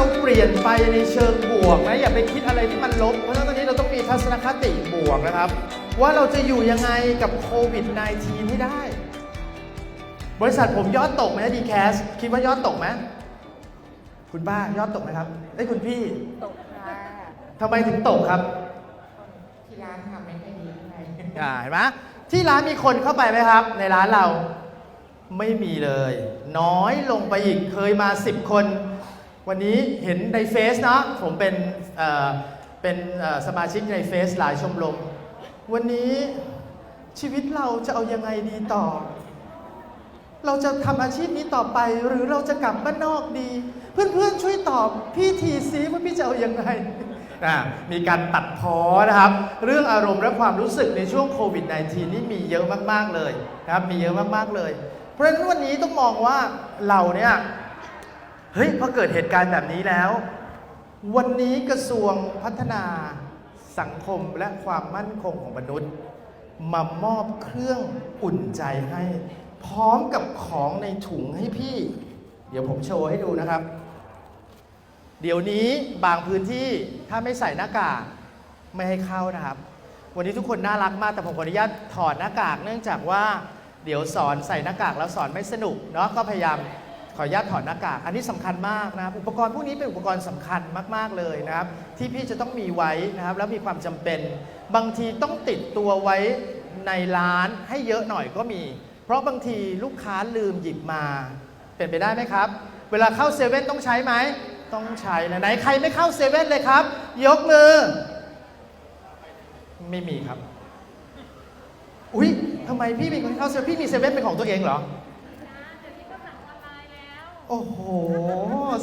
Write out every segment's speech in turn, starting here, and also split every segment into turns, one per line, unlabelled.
เราเปลี่ยนไปในเชิงบวกนะอย่าไปคิดอะไรที่มันลบ เพราะฉะนั้นตอนนี้เราต้องมีทัศนคติบวกนะครับ ว่าเราจะอยู่ยังไงกับโควิด -19 ให้ได้ บริษัทผมยอดตกไหมดีแคสคิดว่ายอดตกไหมคุณป้ายอดตกไหมครับไอ้ยคุณพี่
ตกค่ะ
ทำไมถึงตกครับ
ที่ร้านทำไม่ค่อยดีเท่าไหร่
อ่าเห็นไหมที่ร้านมีคนเข้าไปไหมครับ ในร้านเราไม่มีเลย น้อยลงไปอีกเคยมา 10 คน วันนี้เห็นในเฟซนะผมเป็นเป็นสมาชิกในเฟซหลายชมรมวันนี้ชีวิตเราจะเอายังไงดีต่อ เราจะทำอาชีพนี้ต่อไป หรือเราจะกลับบ้านนอกดี เพื่อนๆช่วยตอบพี่ทีซีว่าพี่จะเอายังไงอะมีการตัดพ้อนะครับ เรื่องอารมณ์และความรู้สึกในช่วงโควิด -19 นี่มีเยอะมากๆเลยนะครับมีเยอะมากๆเลย เพราะฉะนั้นวันนี้ต้องมองว่าเราเนี่ย เฮ้ยพอเกิดเหตุการณ์แบบนี้แล้ว วันนี้กระทรวงพัฒนาสังคมและความมั่นคงของมนุษย์ มามอบเครื่องอุ่นใจให้ พร้อมกับของในถุงให้พี่ เดี๋ยวผมโชว์ให้ดูนะครับ เดี๋ยวนี้บางพื้นที่ถ้าไม่ใส่หน้ากากไม่ให้เข้านะครับ วันนี้ทุกคนน่ารักมากแต่ผมขออนุญาตถอดหน้ากาก เนื่องจากว่าเดี๋ยวสอนใส่หน้ากากแล้วสอนไม่สนุกเนาะก็พยายาม ขออนุญาตถอดหน้ากากอันนี้สำคัญมากนะครับ อุปกรณ์พวกนี้เป็นอุปกรณ์สำคัญมาก ๆ เลยนะครับ ที่พี่จะต้องมีไว้นะครับ แล้วมีความจำเป็น บางทีต้องติดตัวไว้ในร้านให้เยอะหน่อยก็มี เพราะบางทีลูกค้าลืมหยิบมา เป็นไปได้ไหมครับ เวลาเข้าเซเว่นต้องใช้ไหม ต้องใช้นะไหนใครไม่เข้าเซเว่นเลยครับ ยกมือ ไม่มีครับ อุ๊ยทำไมพี่เป็นคนเข้าเซเว่นพี่มีเซเว่นเป็นของตัวเองเหรอ โอ้โห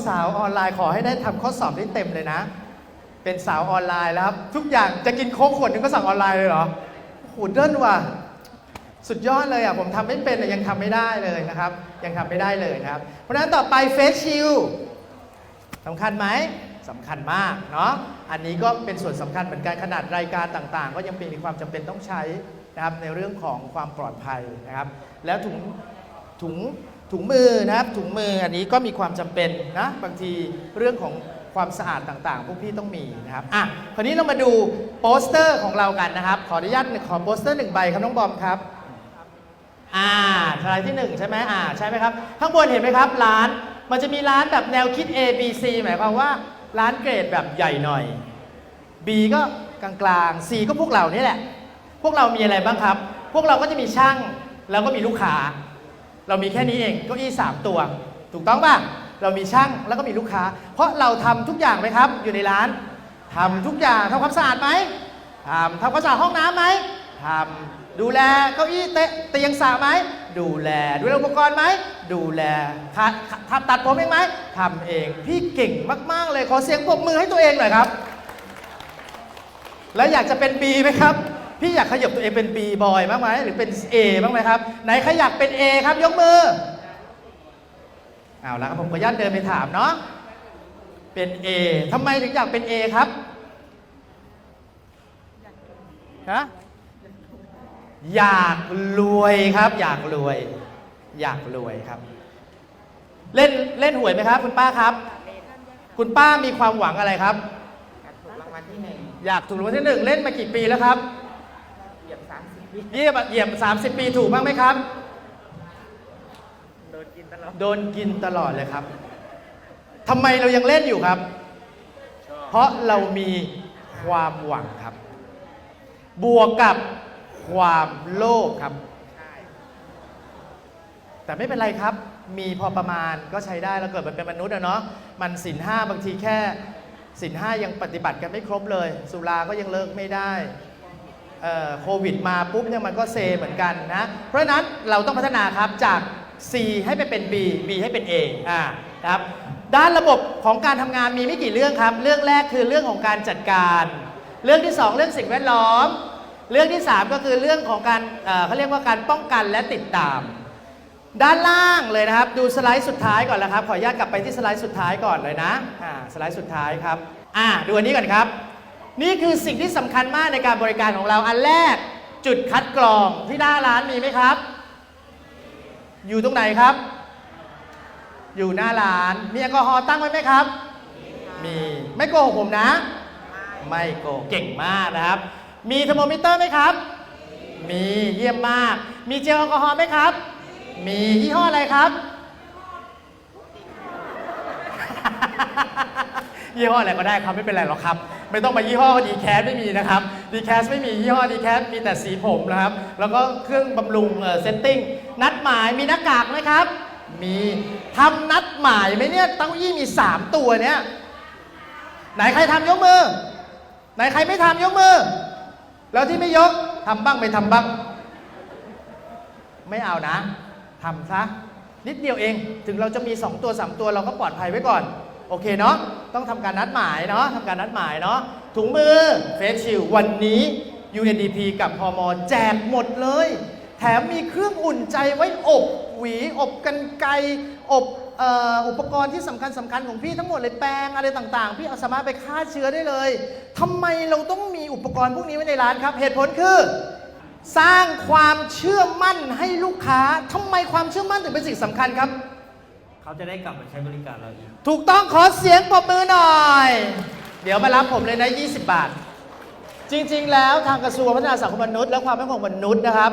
สาวออนไลน์ขอให้ได้ทำข้อสอบได้เต็มเลยนะ เป็นสาวออนไลน์แล้วครับ ทุกอย่างจะกินโค้กขวดหนึงก็สั่งออนไลน์เลยเหรอโอ้โหเดินว่ะ สุดยอดเลยอะ ผมทำไม่เป็นยังทำไม่ได้เลยนะครับ ยังทำไม่ได้เลยนะครับ เพราะฉะนั้นต่อไปเฟสชิล สำคัญไหมสำคัญมากเนาะอันนี้ก็เป็นส่วนสำคัญเหมือนกันขนาดรายการต่างๆ ก็ยังเป็นมีความจำเป็นต้องใช้นะครับในเรื่องของความปลอดภัยนะครับ แล้วถุงถุง ถุงมือนะครับถุงมืออันนี้ก็มีความจำเป็นนะบางทีเรื่องของความสะอาดต่างๆ พวกพี่ต้องมีนะครับอะคราวนี้เรามาดูโปสเตอร์ของเรากันนะครับ ขออนุญาตขอโปสเตอร์หนึ่งใบครับน้องบอมครับอ่าสไลด์ที่หนึ่งใช่ไหมอ่าใช่ไหมครับ ข้างบนเห็นไหมครับร้านมันจะมีร้านแบบแนวคิด A B C หมายความว่าร้านเกรดแบบใหญ่หน่อย B ก็กลางๆ C ก็พวกเรานี่แหละ พวกเรามีอะไรบ้างครับ พวกเราก็จะมีช่างแล้วก็มีลูกค้า เรามีแค่นี้เองเก้าอี้สามตัว ถูกต้องป่ะ เรามีช่างแล้วก็มีลูกค้า เพราะเราทำทุกอย่างไหมครับ อยู่ในร้านทำทุกอย่างทำความสะอาดไหมทำทำความสะอาดห้องน้ำไหมทำดูแลเก้าอี้เตเตียงสระไหมดูแลดูแลอุปกรณ์ไหมดูแลทำตัดผมเองไหมทำเองพี่เก่งมาก ๆ เลยขอเสียงปรบมือให้ตัวเองหน่อยครับ แล้วอยากจะเป็น B ไหมครับ พี่อยากขยับตัวเองเป็น B บอยบ้างไหมหรือเป็น A บ้างไหมครับ ไหนใครอยากเป็น A ครับยกมือเอาละครับผมขออนุญาตเดินไปถามเนาะเป็น A ทำไมถึงอยากเป็น A ครับฮะอยากรวยครับ อยากรวย อยากรวยครับ เล่นเล่นหวยไหมครับ คุณป้าครับ คุณป้ามีความหวังอะไรครับ
อยากถูกรางวัลที่หนึ่ง
อยากถูกรางวัลที่หนึ่งเล่นมากี่ปีแล้วครับ
เหยียบสามสิบวิ
เหยียบเหยียบสามสิบปีถูกบ้างไหมครับ
โดนกินตลอด
โดนกินตลอดเลยครับทำไมเรายังเล่นอยู่ครับ เพราะเรามีความหวังครับ บวกกับความโลภครับ
ใช่
แต่ไม่เป็นไรครับ มีพอประมาณก็ใช้ได้แล้วเกิดมันเป็นมนุษย์อะเนาะ มันสินห้าบางทีแค่สินห้ายังปฏิบัติกันไม่ครบเลย สุราก็ยังเลิกไม่ได้เอ่อ โควิดมาปุ๊บเนี่ยมันก็เซเหมือนกันนะ เพราะนั้นเราต้องพัฒนาครับจาก C ให้ไปเป็น B B ให้เป็น A อ่าครับด้านระบบของการทำงานมีไม่กี่เรื่องครับ เรื่องแรกคือเรื่องของการจัดการ เรื่องที่สองเรื่องสิ่งแวดล้อม เรื่องที่สามก็คือเรื่องของการเเขาเรียกว่าการป้องกันและติดตาม ด้านล่างเลยนะครับ ดูสไลด์สุดท้ายก่อนแล้วครับ ขออนุญาตกลับไปที่สไลด์สุดท้ายก่อนเลยนะอ่าสไลด์สุดท้ายครับอ่าดูอันนี้ก่อนครับ นี่คือสิ่งที่สำคัญมากในการบริการของเรา อันแรกจุดคัดกรองที่หน้าร้านมีไหมครับ อยู่ตรงไหนครับ อยู่หน้าร้าน มีแอลกอฮอล์ตั้งไว้ไหมครับ มีไม่โกหกผมนะ ไม่โกหกเก่งมากนะครับ มีเทอร์โมมิเตอร์ไหมครับ มีเยี่ยมมาก มีเจลแอลกอฮอล์ไหมครับ มียี่ห้ออะไรครับยี่ห้ออะไรก็ได้ครับไม่เป็นไรหรอกครับ ไม่ต้องมายี่ห้อดีแคสไม่มีนะครับดีแคสไม่มียี่ห้อดีแคสมีแต่สีผมนะครับ แล้วก็เครื่องบำรุงเซตติ้งนัดหมายมีหน้ากากไหมครับ มีทำนัดหมายไหมเนี่ยเต้ายี่มี 3 ตัวเนี่ยไหนใครทำยกมือ ไหนใครไม่ทำยกมือ แล้วที่ไม่ยกทำบ้างไม่ทำบ้าง ไม่เอานะทำซะนิดเดียวเอง ถึงเราจะมี 2 ตัว 3 ตัวเราก็ปลอดภัยไว้ก่อน โอเคเนาะต้องทำการนัดหมายเนาะทำการนัดหมายเนาะถุงมือเฟสชิลวันนี้ UNDP กับพมแจกหมดเลย แถมมีเครื่องอุ่นใจไว้อบหวีอบกันไกอบอ่ออุปกรณ์ที่สำคัญสำคัญของพี่ทั้งหมดเลยแปรงอะไรต่างๆ พี่เอาสามารถไปฆ่าเชื้อได้เลยทำไมเราต้องมีอุปกรณ์พวกนี้ไว้ในร้านครับ เหตุผลคือ สร้างความเชื่อมั่นให้ลูกค้าทำไมความเชื่อมั่นถึงเป็นสิ่งสำคัญครับ
เขาจะได้กลับมาใช้บริการเราอีก
ถูกต้องขอเสียงปรบมือหน่อย เดี๋ยวมารับผมเลยนะ 20 บาท จริงๆ แล้วทางกระทรวงพัฒนาสังคมมนุษย์และความมั่นคงมนุษย์นะครับ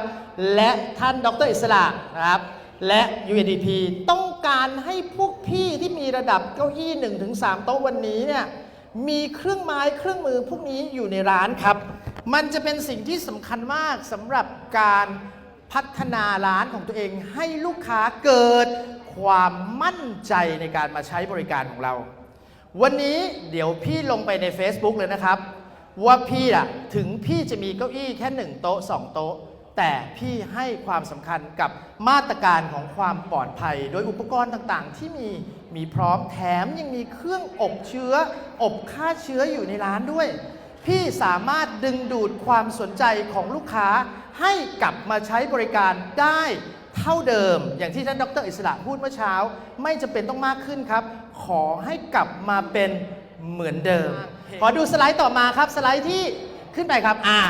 และท่านดรอิสระนะครับ และ UNDP ต้องการให้พวกพี่ที่มีระดับเก้าอี้1-3โต๊ะวันนี้เนี่ยมีเครื่องไม้เครื่องมือพวกนี้อยู่ในร้านครับ มันจะเป็นสิ่งที่สำคัญมากสำหรับการพัฒนาร้านของตัวเองให้ลูกค้าเกิด ความมั่นใจในการมาใช้บริการของเรา วันนี้เดี๋ยวพี่ลงไปใน Facebook เลยนะครับ ว่าพี่อะถึงพี่จะมีเก้าอี้แค่หนึ่งโต๊ะสองโต๊ะ แต่พี่ให้ความสำคัญกับมาตรการของความปลอดภัย โดยอุปกรณ์ต่างๆ ที่มีมีพร้อมแถมยังมีเครื่องอบเชื้อ อบฆ่าเชื้ออยู่ในร้านด้วย พี่สามารถดึงดูดความสนใจของลูกค้าให้กลับมาใช้บริการได้ เท่าเดิม อย่างที่ท่านดรอิสระพูดเมื่อเช้า ไม่จำเป็นต้องมากขึ้นครับ ขอให้กลับมาเป็นเหมือนเดิม ขอดูสไลด์ต่อมาครับ สไลด์ที่ขึ้นไปครับ อ่า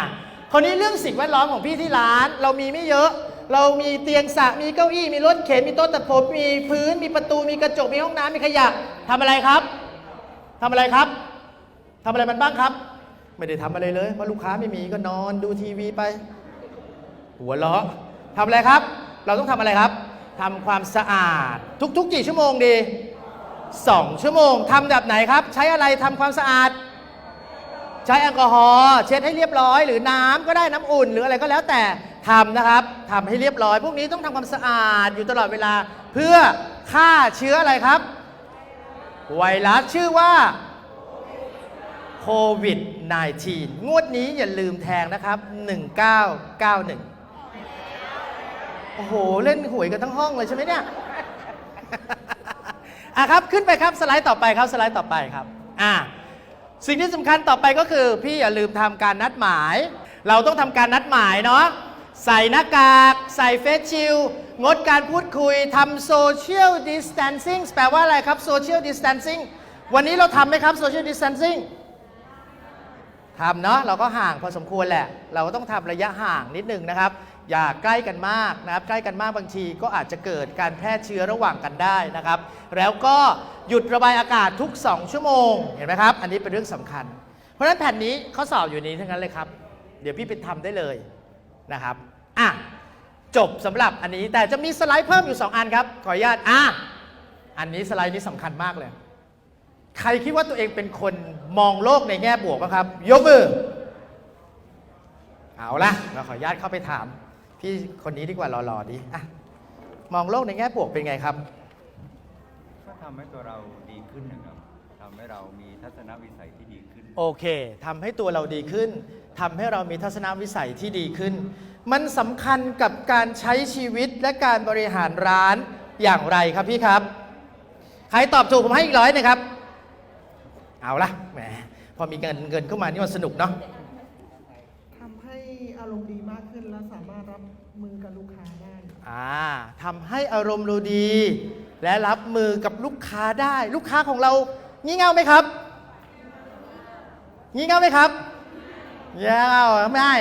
คนนี้เรื่องสิ่งแวดล้อมของพี่ที่ร้าน เรามีไม่เยอะ เรามีเตียงสระมีเก้าอี้ มีรถเข็น มีโต๊ะตัดผม มีพื้น มีประตู มีกระจก มีห้องน้ำมีขยะทำอะไรครับทำอะไรครับทำอะไรมันบ้างครับ ไม่ได้ทำอะไรเลยเพราะลูกค้าไม่มีก็นอนดูทีวีไป หัวเราะทำอะไรครับ เราต้องทำอะไรครับทำความสะอาดทุกๆกี่ชั่วโมงดีสองชั่วโมงทำแบบไหนครับ ใช้อะไรทำความสะอาด ใช้แอลกอฮอล์เช็ดให้เรียบร้อย หรือน้ำก็ได้น้ำอุ่น หรืออะไรก็แล้วแต่ทำนะครับทำให้เรียบร้อย พวกนี้ต้องทำความสะอาดอยู่ตลอดเวลาเพื่อฆ่าเชื้ออะไรครับ ไวรัสชื่อว่าโควิด -19 งวดนี้อย่าลืมแทงนะครับ 1991 โอ้โห เล่นหวยกันทั้งห้องเลยใช่ไหมเนี่ย อะครับ ขึ้นไปครับ สไลด์ต่อไปครับ สไลด์ต่อไปครับ อะสิ่งที่สำคัญต่อไปก็คือ พี่อย่าลืมทำการนัดหมาย เราต้องทำการนัดหมายเนาะ ใส่หน้ากาก ใส่เฟสชิล งดการพูดคุยทำโซเชียลดิส a ทนซิ่งแปลว่าอะไรครับโซเชียลดิส a ทนซิ่งวันนี้เราทำไหมครับโซเชียลดิส a ทนซิ่งทำเนาะเราก็ห่างพอสมควรแหละ เราก็ต้องทำระยะห่างนิดนึงนะครับ อย่าใกล้กันมากนะครับ ใกล้กันมากบางทีก็อาจจะเกิดการแพร่เชื้อระหว่างกันได้นะครับ แล้วก็หยุดระบายอากาศทุก 2 ชั่วโมงเห็นไหมครับ อันนี้เป็นเรื่องสำคัญ เพราะฉะนั้นแผ่นนี้ข้อสอบอยู่นี้ทั้งนั้นเลยครับ เดี๋ยวพี่ไปทำได้เลยนะครับอะจบสำหรับอันนี้แต่จะมีสไลด์เพิ่มอยู่ 2 อันครับขออนุญาตอะอันนี้สไลด์นี้สำคัญมากเลย ใครคิดว่าตัวเองเป็นคนมองโลกในแง่บวกบ้างครับยกมือเอาละเราขออนุญาตเข้าไปถาม พี่คนนี้ดีกว่าหล่อๆดีอะมองโลกในแง่บวกเป็นไงครับ
ก็ทำให้ตัวเราดีขึ้นนะครับทำให้เรามีทัศนวิสัยที่ดีขึ้น
โอเคทำให้ตัวเราดีขึ้นทำให้เรามีทัศนวิสัยที่ดีขึ้น มันสำคัญกับการใช้ชีวิตและการบริหารร้านอย่างไรครับพี่ครับ ใครตอบถูกผมให้อีกร้อยหนะครับ เอาละแหมพอมีเงินเงินเข้ามานี่มันสนุกเนาะ
ทำให้อารมณ์ดีมากขึ้นและสามารถรับ มือกับลูกค้าได้
อ่าทำให้อารมณ์เราดี และรับมือกับลูกค้าได้ ลูกค้าของเรางี่เง่าไหมครับ งี่เง่าไหมครับเงี่เง่าไม่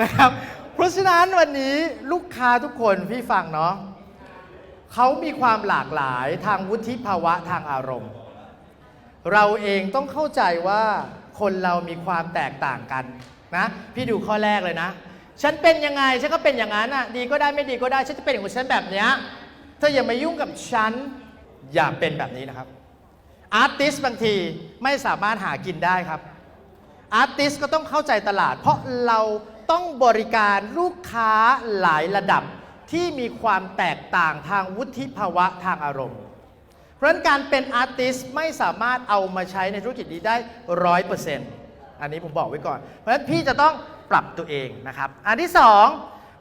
นะครับเพราะฉะนั้นวันนี้ลูกค้าทุกคนพี่ฟังเนาะเขามีความหลากหลายทางวุฒิภาวะทางอารมณ์ เราเองต้องเข้าใจว่า คนเรามีความแตกต่างกันนะ พี่ดูข้อแรกเลยนะ ฉันเป็นยังไง ฉันก็เป็นอย่างนั้นอะ ดีก็ได้ไม่ดีก็ได้ ฉันจะเป็นอย่างของฉันแบบเนี้ย เธออย่ามายุ่งกับฉัน อย่าเป็นแบบนี้นะครับ อาร์ติสบางทีไม่สามารถหากินได้ครับ อาร์ติสก็ต้องเข้าใจตลาด เพราะเราต้องบริการลูกค้าหลายระดับที่มีความแตกต่างทางวุฒิภาวะทางอารมณ์ เพราะนั้นการเป็นอาร์ติสไม่สามารถเอามาใช้ในธุรกิจนี้ได้ร้อยเปอร์เซ็นต์อันนี้ผมบอกไว้ก่อน เพราะฉะนั้นพี่จะต้องปรับตัวเองนะครับ อันที่สอง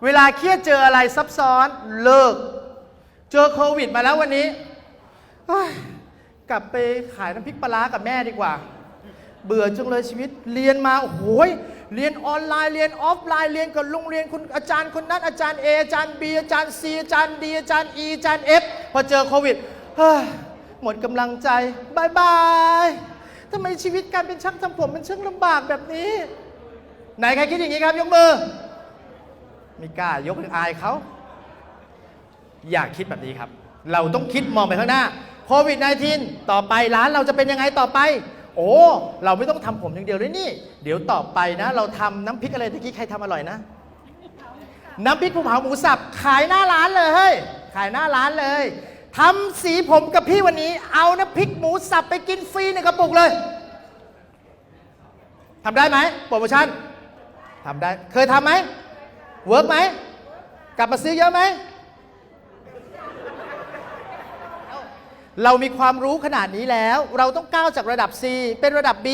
เวลาเครียดเจออะไรซับซ้อนเลิก เจอโควิดมาแล้ววันนี้ กลับไปขายน้ำพริกปลากับแม่ดีกว่า เบื่อจังเลยชีวิตเรียนมาโอ้โหยเรียนออนไลน์เรียนออฟไลน์เรียนกับโรงเรียนคุณอาจารย์คนนั้นอาจารย์ A อาจารย์ B อาจารย์ C อาจารย์ D อาจารย์ E อาจารย์ F พอเจอโควิดเฮ้ย หมดกำลังใจบายบายทำไมชีวิตการเป็นช่างทำผมมันช่างลำบากแบบนี้ ไหนใครคิดอย่างนี้ครับ ยกมือไมีกล้ายกอายเขา อย่าคิดแบบนี้ครับ เราต้องคิดมองไปข้างหน้าโควิด -19 ต่อไปร้านเราจะเป็นยังไงต่อไป โอ้ เราไม่ต้องทำผมอย่างเดียวเลยนี่ เดี๋ยวต่อไปนะ เราทำน้ำพริกอะไรตะกี้ใครทำอร่อยนะ น้ำพริกภูเขาหมูสับขายหน้าร้านเลยเฮ้ยขายหน้าร้านเลย ทำสีผมกับพี่วันนี้ เอาน้ำพริกหมูสับไปกินฟรีในกระปุกเลยทำได้ไหมโปรโมชั่นทำได้ เคยทำไหมเวิร์กไหม กลับมาซื้อเยอะไหม เรามีความรู้ขนาดนี้แล้ว เราต้องก้าวจากระดับ C เป็นระดับ B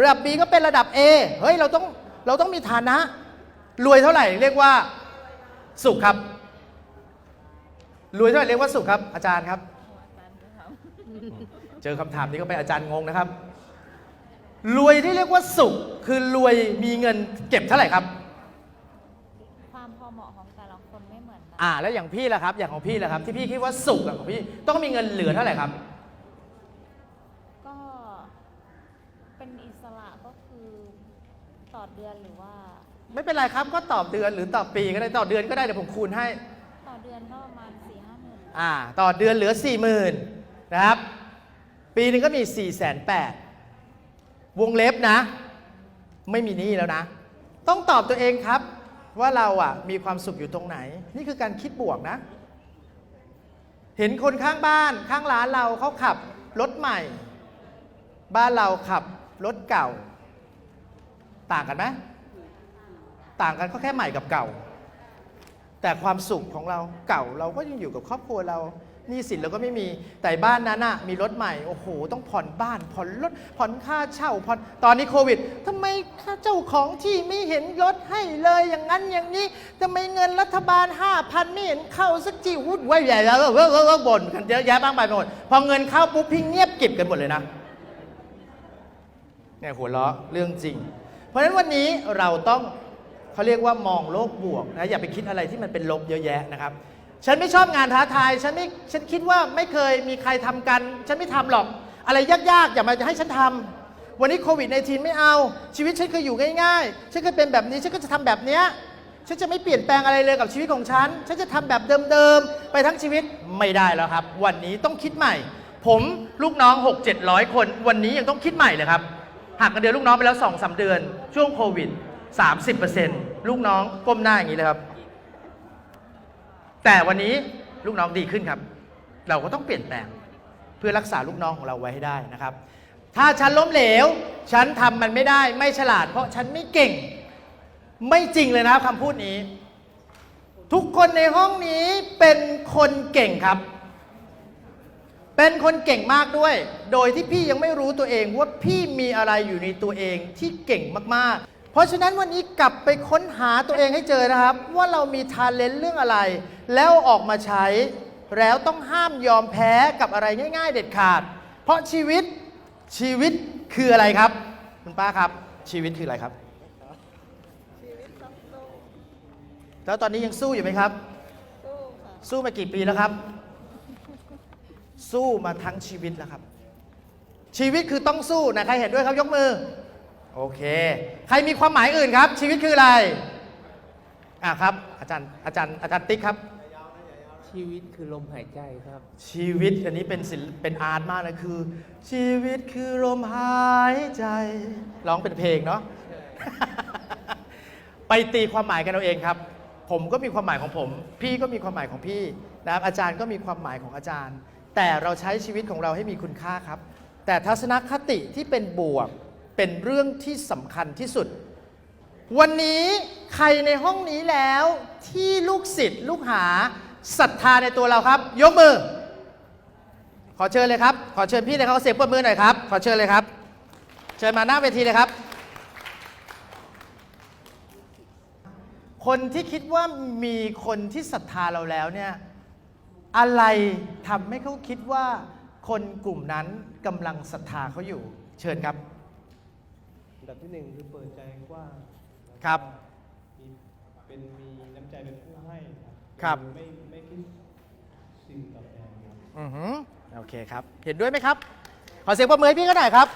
ระดับ B ก็เป็นระดับ A เฮ้ย เราต้อง เราต้องมีฐานะ รวยเท่าไหร่ เรียกว่าสุขครับ รวยเท่าไหร่เรียกว่าสุขครับ อาจารย์ครับ เจอคำถามนี้ก็ไปนอาจารย์งงนะครับ รวยที่เรียกว่าสุข คือรวยมีเงินเก็บเท่าไหร่ครับ
ความพอเหมาะของแต่ละคนไม่เหมือนกัน
อ่า แล้วอย่างพี่ล่ะครับ อย่างของพี่ล่ะครับ ที่พี่คิดว่าสุขอะของพี่ต้องมีเงินเหลือเท่าไหร่ครับ
ก็เป็นอิสระก็คือต่อเดือนหรือว่า
ไม่เป็นไรครับก็ตอบเดือนหรือตอบปีก็ได้ต่อเดือนก็ได้เดี๋ยวผมคูณให้
อ่า
ต่อเดือนเหลือ 4 0,000นะครับ ปีหนึ่งก็มี4 8 0 0 0วงเล็บนะ ไม่มีหนี้แล้วนะ ต้องตอบตัวเองครับว่าเราอะมีความสุขอยู่ตรงไหน นี่คือการคิดบวกนะ เห็นคนข้างบ้านข้างร้านเราเขาขับรถใหม่ บ้านเราขับรถเก่า ต่างกันไหมต่างกันก็แค่ใหม่กับเก่า แต่ความสุขของเราเก่าเราก็ยังอยู่กับครอบครัวเรานี้สินเราก็ไม่มีแต่บ้านนั้นน่ะมีรถใหม่โอ้โห ต้องผ่อนบ้านผ่อนรถผ่อนค่าเช่าผ่อนตอนนี้โควิดทำไมค่าเจ้าของที่ไม่เห็นลดให้เลยอย่างนั้นอย่างนี้ทำไมเงินรัฐบาล 5,000ไม่เห็นเข้าสักจีวุ่นวายใหญ่แล้วเว้อเอเว้อบ่นกันเยอะแยะมากมายไปหมดพอเงินเข้าปุ๊บพี่เงียบกริบกันหมดเลยนะเนี่ยหัวเราะเรื่องจริง เพราะฉะนั้นวันนี้เราต้อง เขาเรียกว่ามองโลกบวกนะอย่าไปคิดอะไรที่มันเป็นลบเยอะแยะนะครับ ฉันไม่ชอบงานท้าทาย ฉันไม่ฉันคิดว่าไม่เคยมีใครทำกัน ฉันไม่ทำหรอก อะไรยากๆ อย่ามาให้ฉันทำวันนี้โควิดในทีไม่เอา ชีวิตฉันเคยอยู่ง่ายๆ ฉันเคยเป็นแบบนี้ ฉันก็จะทำแบบเนี้ยฉันจะไม่เปลี่ยนแปลงอะไรเลยกับชีวิตของฉัน ฉันจะทำแบบเดิมๆ ไปทั้งชีวิตไม่ได้แล้วครับ วันนี้ต้องคิดใหม่ ผมลูกน้อง 6 7 0 0 คน วันนี้ยังต้องคิดใหม่เลยครับหักเงินเดือนลูกน้องไปแล้ว2อสเดือน ช่วงโควิด 30% ลูกน้องก้มหน้าอย่างนี้เลยครับ แต่วันนี้ลูกน้องดีขึ้นครับ เราก็ต้องเปลี่ยนแปลงเพื่อรักษาลูกน้องของเราไว้ให้ได้นะครับ ถ้าฉันล้มเหลว ฉันทำมันไม่ได้ไม่ฉลาด เพราะฉันไม่เก่ง ไม่จริงเลยนะครับคำพูดนี้ ทุกคนในห้องนี้เป็นคนเก่งครับ เป็นคนเก่งมากด้วย โดยที่พี่ยังไม่รู้ตัวเองว่าพี่มีอะไรอยู่ในตัวเองที่เก่งมากๆ เพราะฉะนั้นวันนี้กลับไปค้นหาตัวเองให้เจอนะครับ ว่าเรามีทาเลนต์เรื่องอะไร แล้วออกมาใช้ แล้วต้องห้ามยอมแพ้กับอะไรง่าย ๆ เด็ดขาด เพราะชีวิตชีวิตคืออะไรครับคุณป้าครับ ชีวิตคืออะไรครับแล้วตอนนี้ยังสู้อยู่ไหมครับ สู้มากี่ปีแล้วครับ สู้มาทั้งชีวิตแล้วครับ ชีวิตคือต้องสู้นะใครเห็นด้วยครับยกมือ โอเค ใครมีความหมายอื่นครับ ชีวิตคืออะไร อะครับ อาจารย์อาจารย์อาจารย์ติ๊กครับ
ช
ชีวิตคือลมหายใจครับ
ชีวิตอันนี้เป็นศิลป์เป็นอาร์ตมากเลยคือ ชีวิตคือลมหายใจ ร้องเป็นเพลงเนาะ ไปตีความหมายกันเอาเองครับ ผมก็มีความหมายของผม พี่ก็มีความหมายของพี่นะครับอาจารย์ก็มีความหมายของอาจารย์ แต่เราใช้ชีวิตของเราให้มีคุณค่าครับ แต่ทัศนคติที่เป็นบวก เป็นเรื่องที่สำคัญที่สุด วันนี้ใครในห้องนี้แล้วที่ลูกศิษย์ลูกหาศรัทธาในตัวเราครับ ยกมือ ขอเชิญเลยครับ ขอเชิญพี่เลยครับขอเสียงปรบมือหน่อยครับ ขอเชิญเลยครับ เชิญมาหน้าเวทีเลยครับ คนที่คิดว่ามีคนที่ศรัทธาเราแล้วเนี่ยอะไรทำให้เขาคิดว่าคนกลุ่มนั้นกำลังศรัทธาเขาอยู่ เชิญครับ
ดับที่หนึ่งคือเปิดใจกว้างแล้วก็
ครับ
มีเป็นมีน้ำใจเป็นผู้ให้
ครับ
ไม่ไม่คิดสิ่งตอบแทนครับ
อือหือโอเคครับ เห็นด้วยไหมครับ ขอเสียงปรบมือให้พี่ก็หน่อยครับ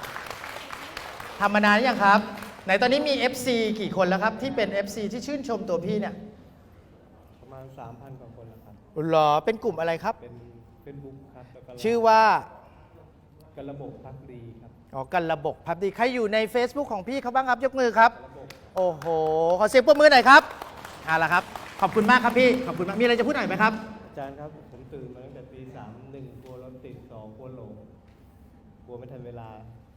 ทำมานานหรือยังครับ ไหนตอนนี้มี FC กี่คนแล้วครับ ที่เป็น FC ที่ชื่นชมตัวพี่เนี่ย
ประมาณ 3,000 กว่าคนแล้วครับ
หรอเป็นกลุ่มอะไรครับ
เป็นเป็นบุ๊กครับแล้วก็
ชื่อว่า
กันระบบพักดีครับ
อ๋อกันระบบพับดีใครอยู่ใน Facebook ของพี่เขาบ้างครับยกมือครับ
ระบบ
โอ้โห ขอเสียงปรบมือหน่อยครับเอาละครับ ขอบคุณมากครับพี่ ขอบคุณมาก มีอะไรจะพูดหน่อยไหมครับ
อาจารย์ครับ ผมตื่นมาตั้งแต่ตีสามหนึ่งกลัวรถติดสองกลัวหลงกลัวไม่ทันเวลา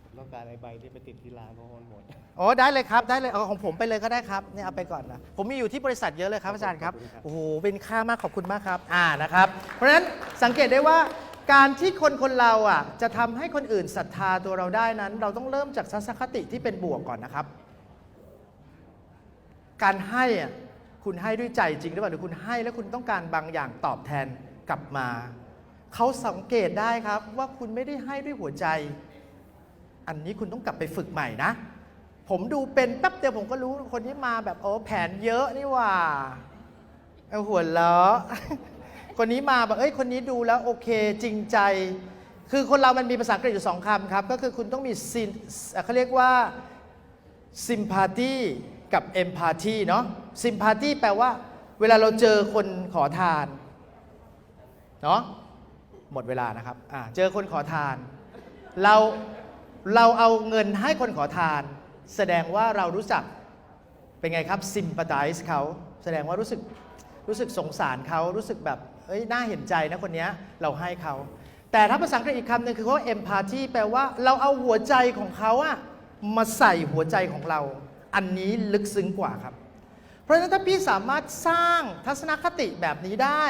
ผมต้องการไอ้ใบที่ไปติดที่ร้านเพราะมันหมด
โอ้ได้เลยครับได้เลยเอาของผมไปเลยก็ได้ครับเนี่ยเอาไปก่อนนะผมมีอยู่ที่บริษัทเยอะเลยครับอาจารย์ครับ
ขอบคุณครับ
โอ้โหเป็นค่ามากขอบคุณมากครับ อ่านะครับ เพราะฉะนั้นสังเกตได้ว่า การที่คนคนเราอะจะทำให้คนอื่นศรัทธาตัวเราได้นั้น เราต้องเริ่มจากทัศนคติที่เป็นบวกก่อนนะครับ การให้อะคุณให้ด้วยใจจริงหรือเปล่าหรือคุณให้แล้วคุณต้องการบางอย่างตอบแทนกลับมา เขาสังเกตได้ครับว่าคุณไม่ได้ให้ด้วยหัวใจ อันนี้คุณต้องกลับไปฝึกใหม่นะ ผมดูเป็นแป๊บเดียวผมก็รู้คนนี้มาแบบโอ้แผนเยอะนี่ว่าเอาหัวเราะ คนนี้มาแบบเอ้ยคนนี้ดูแล้วโอเคจริงใจ คือคนเรามันมีภาษาอังกฤษอยู่สองคำครับ ก็คือคุณต้องมีซินเขาเรียกว่า sympathy กับ empathy เนาะ sympathy แปลว่า เวลาเราเจอคนขอทานเนาะหมดเวลานะครับอ่าเจอคนขอทาน เราเราเอาเงินให้คนขอทาน แสดงว่าเรารู้จักเป็นไงครับ sympathize เขาแสดงว่ารู้สึกรู้สึกสงสารเขารู้สึกแบบ เอ้ยน่าเห็นใจนะคนนี้เราให้เขา แต่ถ้าภาษาอังกฤษอีกคำหนึ่งคือว่า empathy แปลว่าเราเอาหัวใจของเขาอะมาใส่หัวใจของเรา อันนี้ลึกซึ้งกว่าครับ เพราะฉะนั้นถ้าพี่สามารถสร้างทัศนคติแบบนี้ได้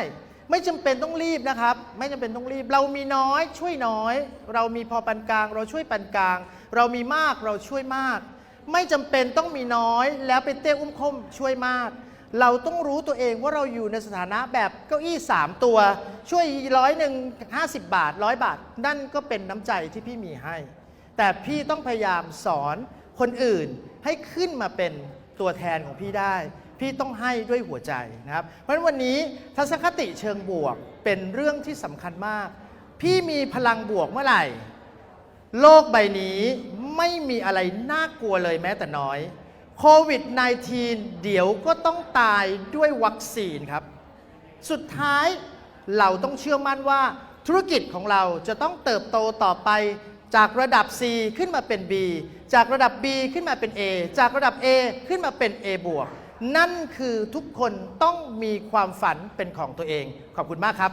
ไม่จำเป็นต้องรีบนะครับ ไม่จำเป็นต้องรีบ เรามีน้อยช่วยน้อย เรามีพอปานกลาง เราช่วยปานกลาง เรามีมากเราช่วยมาก ไม่จำเป็นต้องมีน้อย แล้วไปเต้อุ้มคมช่วยมาก เราต้องรู้ตัวเองว่าเราอยู่ในสถานะแบบเก้าอี้ 3 ตัว ช่วยร้อยหนึ่งห้าสิบบาทร้อยบาท นั่นก็เป็นน้ำใจที่พี่มีให้ แต่พี่ต้องพยายามสอนคนอื่นให้ขึ้นมาเป็นตัวแทนของพี่ได้ พี่ต้องให้ด้วยหัวใจนะครับ เพราะฉะนั้นวันนี้ทัศนคติเชิงบวกเป็นเรื่องที่สำคัญมาก พี่มีพลังบวกเมื่อไหร่ โลกใบนี้ไม่มีอะไรน่ากลัวเลยแม้แต่น้อย โควิด -19 เดี๋ยวก็ต้องตายด้วยวัคซีนครับ สุดท้ายเราต้องเชื่อมั่นว่าธุรกิจของเราจะต้องเติบโตต่อไปจากระดับ C ขึ้นมาเป็น B จากระดับ B ขึ้นมาเป็น A จากระดับ A ขึ้นมาเป็น A บวกนั่นคือทุกคนต้องมีความฝันเป็นของตัวเอง ขอบคุณมากครับ